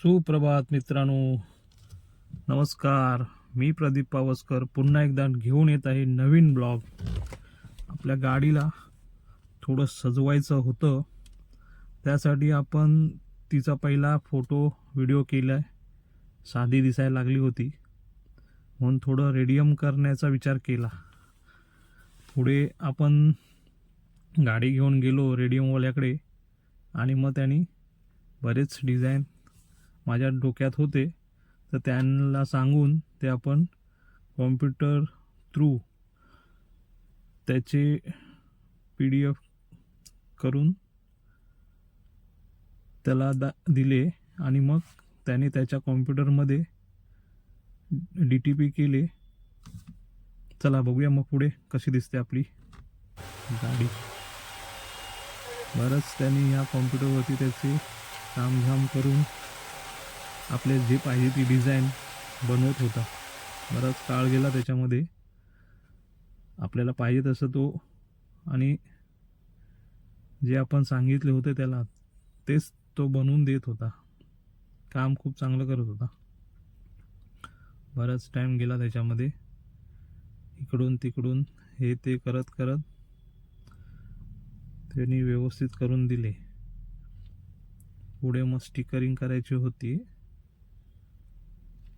सुप्रभात मित्रांनो. नमस्कार. मी प्रदीप पावसकर पुन्हा एकदा घेऊन येत आहे नवीन ब्लॉग. आपल्या गाडीला थोडं सजवायचं होतं. त्यासाठी आपण तिचा पहिला फोटो व्हिडिओ केला आहे साधी दिसायला लागली होती. म्हणून थोडं रेडियम करण्याचा विचार केला. पुढे आपण गाडी घेऊन गेलो रेडियमवाल्याकडे आणि मग त्यांनी बरेच डिझाईन माझ्या डोक्यात होते तर त्यांना सांगून ते आपण कॉम्प्युटर थ्रू त्याचे पी डी एफ करून त्याला दा दिले आणि मग त्याने त्याच्या कॉम्प्युटरमध्ये डी टी पी केले. चला बघूया मग पुढे कशी दिसते आपली गाडी. बरंच त्यांनी या कॉम्प्युटरवरती त्याचे कामझाम करून आपले जे पाहिजे ती डिझाईन बनवत होता. बराच काळ गेला त्याच्यामध्ये. आपल्याला पाहिजे तसं तो आणि जे आपण सांगितले होते त्याला तेच तो बनवून देत होता. काम खूप चांगलं करत होता. बराच टाईम गेला त्याच्यामध्ये. इकडून तिकडून हे ते करत करत त्यांनी व्यवस्थित करून दिले. पुढे मग स्टिकरिंग करायची होती.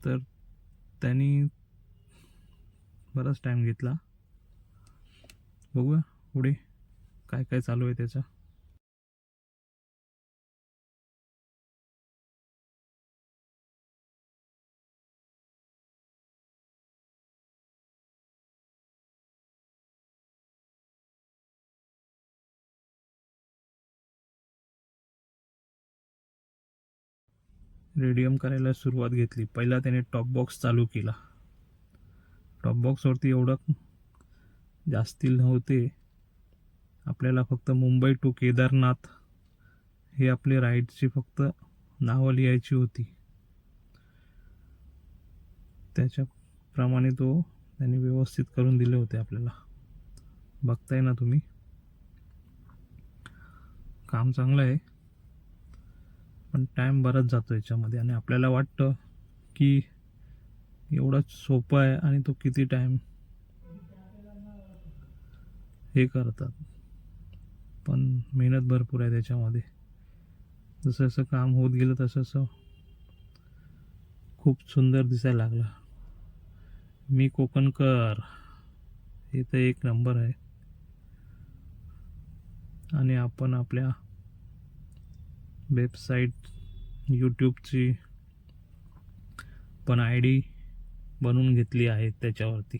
तर त्यांनी बराच टाईम घेतला. बघूया पुढे काय काय चालू आहे त्याचं. रेडियम करायला सुरुवात घेतली. पहिला त्याने टॉप बॉक्स चालू केला. टॉप बॉक्सवरती एवढं जास्ती नव्हते. आपल्याला फक्त मुंबई टू केदारनाथ हे आपले राईडची फक्त नावं लिहायची होती. त्याच्याप्रमाणे तो त्यांनी व्यवस्थित करून दिले होते आपल्याला. बघताय ना तुम्ही? काम चांगलं आहे. पण टाईम बराच जातो याच्यामध्ये. आणि आपल्याला वाटतं की एवढाच सोपं आहे आणि तो किती टाईम हे करतात. पण मेहनत भरपूर आहे त्याच्यामध्ये. जसं जसं काम होत गेलं तसं तसं खूप सुंदर दिसायला लागलं. मी कोकणकर. हे तर एक नंबर आहे. आणि आपण आपल्या वेबसाईट यूट्यूबची पण आय डी बनवून घेतली आहे त्याच्यावरती.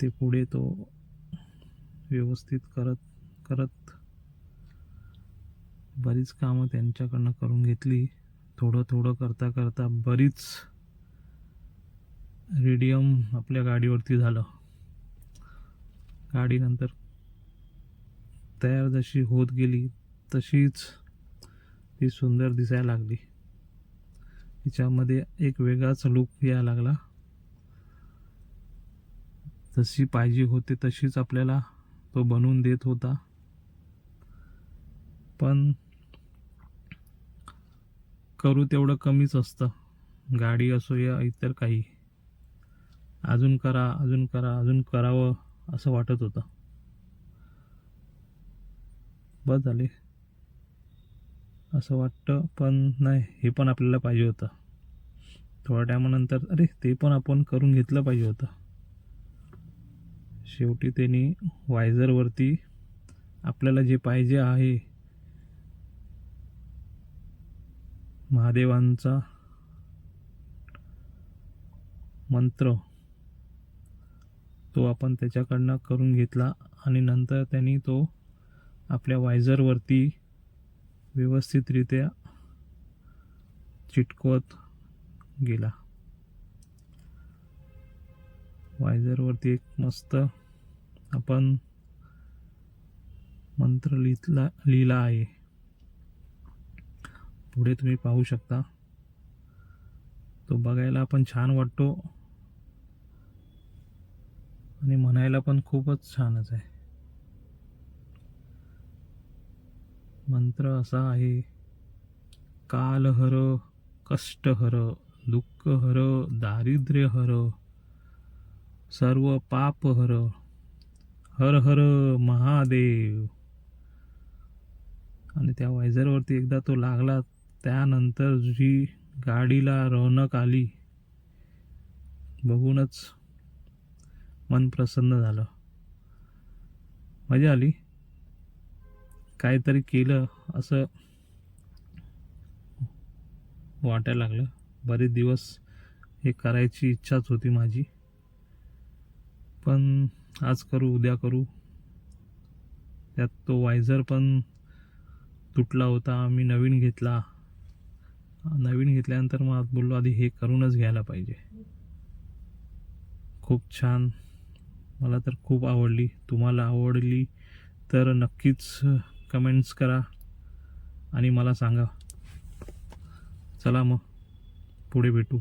ते पुढे तो व्यवस्थित करत करत बरीच कामं त्यांच्याकडनं करून घेतली. थोडं थोडं करता करता बरीच रेडियम आपल्या गाडीवरती झालं. गाडीनंतर तयार जशी होत गेली तशीच ती सुंदर दिसायला लागली. तिच्यामध्ये एक वेगळाच लुक यायला लागला. जशी पाहिजे होती तशीच आपल्याला तो बनवून देत होता. पण करू तेवढं कमीच असतं. गाडी असो या इतर काही. अजून करा अजून करा अजून करावं असं वाटत होतं. बस झाले. असं वाटतं पण नाही हे पण आपल्याला पाहिजे होतं. थोड्या टायमानंतर अरे ते पण आपण करून घेतलं पाहिजे होतं. शेवटी त्यांनी वायझरवरती आपल्याला जे पाहिजे आहे महादेवांचा मंत्र तो आपण त्याच्याकडनं करून घेतला आणि नंतर त्यांनी तो आपल्या वायझरवरती व्यवस्थितरित्या चिटकवत गेला. वायझरवरती एक मस्त आपण मंत्र लिहितला लिहिला आहे. पुढे तुम्ही पाहू शकता. तो बघायला पण छान वाटतो आणि म्हणायला पण खूपच छानच आहे. मंत्र असा आहे काल हर कष्ट हर दुःख हर दारिद्र्य हर सर्व पाप हर हर हर महादेव. आणि त्या वायझरवरती एकदा तो लागला त्यानंतर जी गाडीला रौनक आली बघूनच मन प्रसन्न झालं. मजा आली. काहीतरी केलं असं वाटायला लागलं. बरेच दिवस हे करायची इच्छाच होती माझी. पण आज करू उद्या करू. त्यात तो वायझर पण तुटला होता मी नवीन घेतला. नवीन घेतल्यानंतर मग आज बोललो आधी हे करूनच घ्यायला पाहिजे. खूप छान. मला तर खूप आवडली. तुम्हाला आवडली तर नक्कीच कमेंट्स करा आणि मला सांगा. चला मग. पुढे भेटू.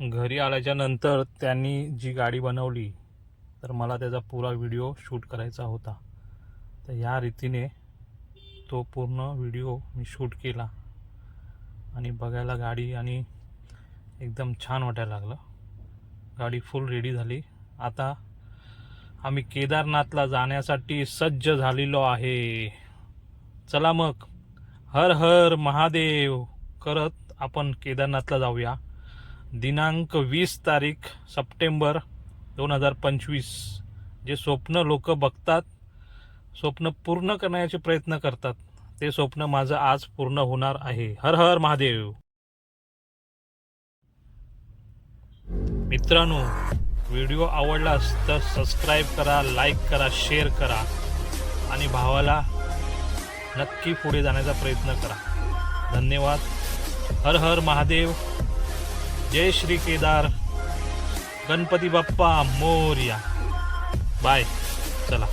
घरी आल्याच्यानंतर त्यांनी जी गाडी बनवली तर मला त्याचा पुरा व्हिडिओ शूट करायचा होता. तर या रीतीने तो पूर्ण व्हिडिओ मी शूट केला आणि बघायला गाडी आणि एकदम छान वाटायला लागलं. गाडी फुल रेडी झाली. आता आम्ही केदारनाथला जाण्यासाठी सज्ज झालेलो आहे. चला मग. हर हर महादेव. करत आपण केदारनाथला जाऊया. दिनांक वीस तारीख सप्टेंबर दोन हजार पंचवीस. जे स्वप्न लोक बघतात स्वप्न पूर्ण करण्याचे प्रयत्न करतात ते स्वप्न माझं आज पूर्ण होणार आहे. हर हर महादेव. मित्रांनो व्हिडिओ आवडलास तर सबस्क्राईब करा लाईक करा शेअर करा आणि भावाला नक्की पुढे जाण्याचा प्रयत्न करा. धन्यवाद. हर हर महादेव. जय श्री केदार. गणपती बाप्पा मोर्या. बाय चला.